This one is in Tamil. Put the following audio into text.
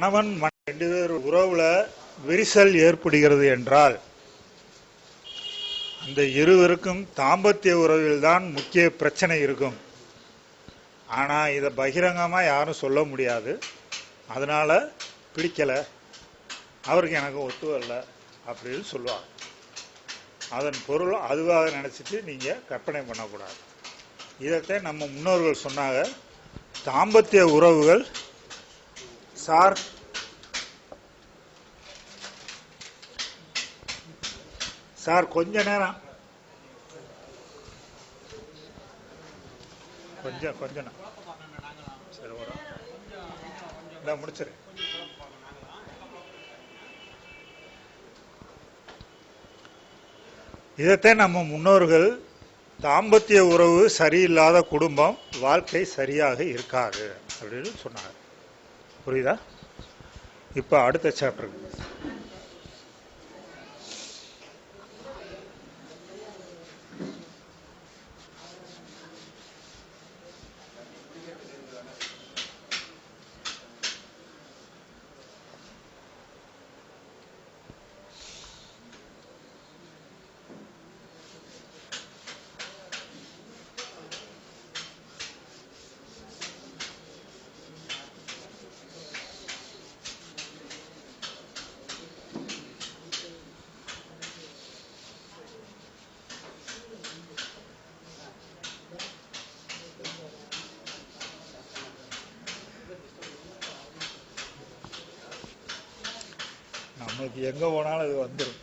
கணவன் ரெண்டு பேர் உறவுல விரிசல் ஏற்படுகிறது என்றால் அந்த இருவருக்கும் தாம்பத்திய உறவில் தான் முக்கிய பிரச்சனை இருக்கும். ஆனால் இதை பகிரங்கமாக யாரும் சொல்ல முடியாது. அதனால பிடிக்கலை. அவருக்கு எனக்கு ஒத்து வரல அப்படின்னு சொல்லுவாங்க. அதன் பொருள் அதுவாக நினச்சிட்டு நீங்கள் கற்பனை பண்ணக்கூடாது. இதைத்தான் நம்ம முன்னோர்கள் சொன்னாங்க. தாம்பத்திய உறவுகள் சார். சார் கொஞ்ச நேரம். கொஞ்சம் கொஞ்சம் நேரம். சரி வரும் முடிச்சிரு. இதைத்தான் நம்ம முன்னோர்கள் தாம்பத்திய உறவு சரியில்லாத குடும்பம் வாழ்க்கை சரியாக இருக்காது அப்படின்னு சொன்னாங்க. புரியுதா? இப்போ அடுத்த சாப்டருக்கு நம்மளுக்கு எங்கே போனாலும் அது வந்துடும்